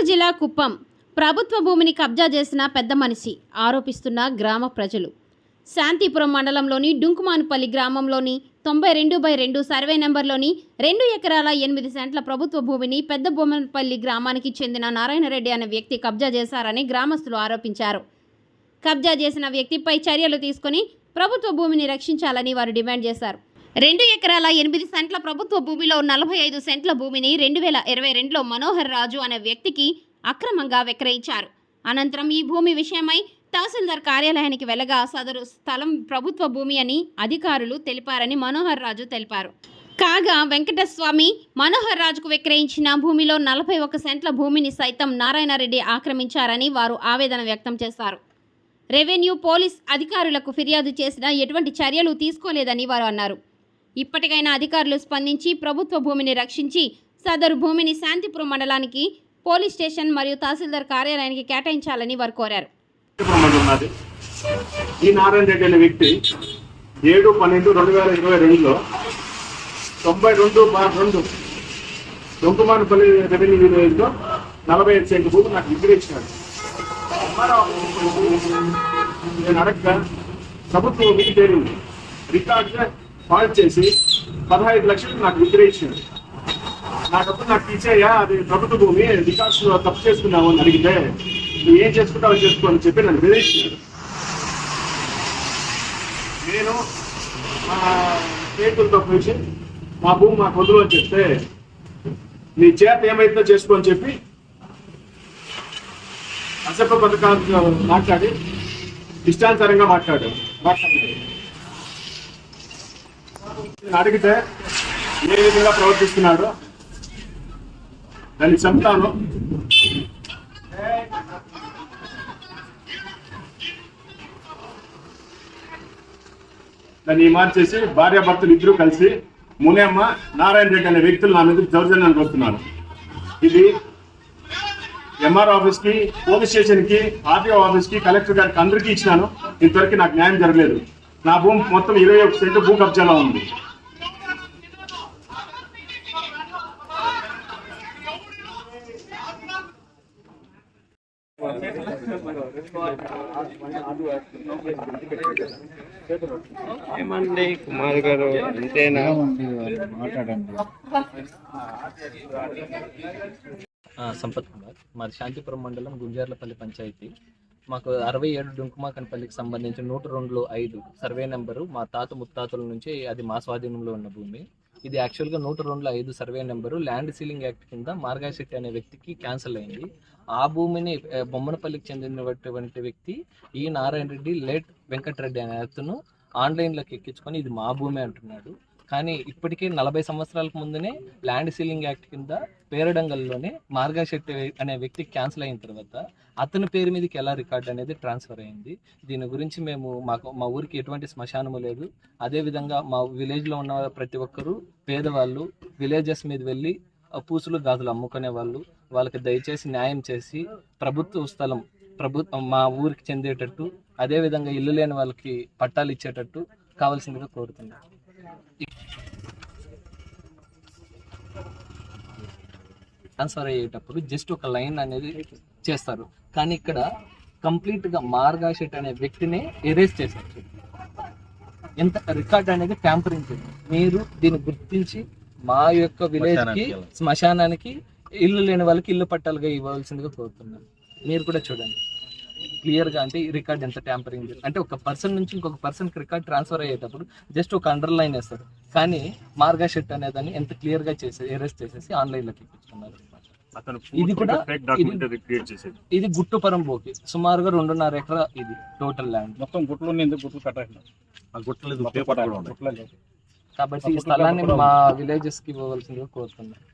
జిల్లా కుప్పం. ప్రభుత్వ భూమిని కబ్జా చేసిన పెద్ద మనిషి ఆరోపిస్తున్న గ్రామ ప్రజలు. శాంతిపురం మండలంలోని డుంకుమానుపల్లి గ్రామంలోని తొంభై రెండు బై రెండు సర్వే నెంబర్లోని రెండు ఎకరాల ఎనిమిది సెంట్ల ప్రభుత్వ భూమిని పెద్ద బొమ్మనపల్లి గ్రామానికి చెందిన నారాయణరెడ్డి అనే వ్యక్తి కబ్జా చేశారని గ్రామస్తులు ఆరోపించారు. కబ్జా చేసిన వ్యక్తిపై చర్యలు తీసుకుని ప్రభుత్వ భూమిని రక్షించాలని వారు డిమాండ్ చేశారు. రెండు ఎకరాల ఎనిమిది సెంట్ల ప్రభుత్వ భూమిలో నలభై ఐదు సెంట్ల భూమిని రెండు వేల ఇరవై రెండులో మనోహర్ రాజు అనే వ్యక్తికి అక్రమంగా విక్రయించారు. అనంతరం ఈ భూమి విషయమై తహసీల్దార్ కార్యాలయానికి వెళ్ళగా సదరు స్థలం ప్రభుత్వ భూమి అని అధికారులు తెలిపారని మనోహర్ రాజు తెలిపారు. కాగా వెంకటస్వామి మనోహర్ రాజుకు విక్రయించిన భూమిలో నలభై ఒక సెంట్ల భూమిని సైతం నారాయణరెడ్డి ఆక్రమించారని వారు ఆవేదన వ్యక్తం చేశారు. రెవెన్యూ పోలీస్ అధికారులకు ఫిర్యాదు చేసినా ఎటువంటి చర్యలు తీసుకోలేదని వారు అన్నారు. ఇప్పటికైనా అధికారులు స్పందించి ప్రభుత్వ భూమిని రక్షించి సదరు భూమిని శాంతిపురం మండలానికి పోలీస్ స్టేషన్ మరియు తహసీల్దార్ కార్యాలయానికి కేటాయించాలని వారు కోరారు. ఈ నారాయణ రెడ్డి అనే వ్యక్తి ఏడు పన్నెండు రెండు వేల ఇరవై రెండులో తొంభై రెండు బార్ రెండు దొంకుమానపల్లి రెవెన్యూ విలేజ్లో నలభై ఐదు సెంటు భూమి నాకు విక్రయించినాడు నేను అడగ ప్రభుత్వం మీకు చేరింది రికార్డుగా ఫాల్ట్ చేసి పదహైదు లక్షలు నాకు విక్రయించినాడు నాకప్పుడు నాకు ఇచ్చేయ్యా అది ప్రభుత్వ భూమి రికార్డ్స్ తప్పు చేసుకున్నావు అని అడిగితే నువ్వు ఏం చేసుకుంటావు చేసుకో అని చెప్పి నన్ను బెదిరించినాడు నేను మా స్నేహితులతో పిలిచి మా భూమి మాకు వదులు అని చెప్తే నీ చేత ఏమైతుందో చేసుకో అని చెప్పి అసభ్య పథకాలు మాట్లాడి ఇష్టానుసారంగా మాట్లాడాడు మాట్లాడాడు అడిగితే ఏ విధంగా ప్రవర్తిస్తున్నాడు దాన్ని చెప్తాను. దాన్ని మార్చేసి భార్యాభర్తలు ఇద్దరు కలిసి మునేమ్మ నారాయణ రెడ్డి అనే వ్యక్తులు నా మీద దౌర్జన్యానికి వస్తున్నారు. ఇది ఎంఆర్ ఆఫీస్కి పోలీస్ స్టేషన్కి ఆర్టీఓ ఆఫీస్కి కలెక్టర్ గారికి అందరికీ ఇచ్చినాను. ఇంతవరకు నాకు న్యాయం జరగలేదు. నా భూమి మొత్తం ఇరవై ఒక సెంటు భూ కబ్జాలో ఉంది. ఏమండి? కుమార్ గారు అంతేనా? మాట్లాడండి సంపత్ కుమార్. మాది శాంతిపురం మండలం గుంజార్లపల్లి పంచాయతీ. మాకు అరవై ఏడు డుంకుమాకన్పల్లికి సంబంధించి నూట రెండులో ఐదు సర్వే నెంబరు మా తాత ముత్తాతల నుంచి అది మా స్వాధీనంలో ఉన్న భూమి. ఇది యాక్చువల్గా నూట రెండులో ఐదు survey number land ceiling act కింద మార్గాశెట్టి అనే వ్యక్తికి క్యాన్సిల్ అయింది. ఆ భూమిని బొమ్మనపల్లికి చెందినటువంటి వ్యక్తి ఈ నారాయణ రెడ్డి లేట్ వెంకటరెడ్డి అనే అతను ఆన్లైన్లోకి ఎక్కించుకొని ఇది మా భూమి అంటున్నాడు. కానీ ఇప్పటికే నలభై సంవత్సరాలకు ముందునే ల్యాండ్ సీలింగ్ యాక్ట్ కింద పేరడంగల్లోనే మార్గా శెట్టి అనే వ్యక్తి క్యాన్సిల్ అయిన తర్వాత అతని పేరు మీదకి ఎలా రికార్డ్ అనేది ట్రాన్స్ఫర్ అయింది. దీని గురించి మేము మాకు మా ఊరికి ఎటువంటి శ్మశానము లేదు. అదేవిధంగా మా విలేజ్లో ఉన్న ప్రతి ఒక్కరూ పేదవాళ్ళు విలేజెస్ మీద వెళ్ళి పూసులు గాజులు అమ్ముకునే వాళ్ళు వాళ్ళకి దయచేసి న్యాయం చేసి ప్రభుత్వ స్థలం ప్రభుత్వం మా ఊరికి చెందేటట్టు అదేవిధంగా ఇల్లు లేని వాళ్ళకి పట్టాలు ఇచ్చేటట్టు కావాల్సిందిగా కోరుతున్నాను ట్రాన్స్ఫర్ అయ్యేటప్పుడు జస్ట్ ఒక లైన్ అనేది చేస్తారు. కానీ ఇక్కడ కంప్లీట్గా మార్గాషెట్ అనే వ్యక్తిని ఎరేజ్ చేశారు. ఎంత రికార్డ్ అనేది ట్యాంపరింగ్ మీరు దీన్ని గుర్తించి మా యొక్క విలేజ్కి శ్మశానానికి ఇల్లు లేని వాళ్ళకి ఇల్లు పట్టాలుగా ఇవ్వాల్సిందిగా కోరుతున్నాను. మీరు కూడా చూడండి. క్లియర్గా అంటే ఈ రికార్డ్ ఎంత ట్యాంపరింగ్ అంటే ఒక పర్సన్ నుంచి ఇంకొక పర్సన్కి రికార్డ్ ట్రాన్స్ఫర్ అయ్యేటప్పుడు జస్ట్ ఒక అండర్ లైన్ వేస్తారు. కానీ మార్గా షెట్ అనేదాన్ని ఎంత క్లియర్గా చేసి ఎరేస్ చేసేసి ఆన్లైన్లోకి ఎక్కించుకున్నారు అతను ఇది కూడా ఇది గుట్టుపరం బోకి. సుమారుగా రెండున్నర ఎకరా ఇది టోటల్ ల్యాండ్ మొత్తం గుట్లు గుట్లు గుట్లలో కాబట్టి ఈ స్థలాన్ని మా విలేజెస్కి ఇవ్వవలసిందిగా కోరుతున్నాను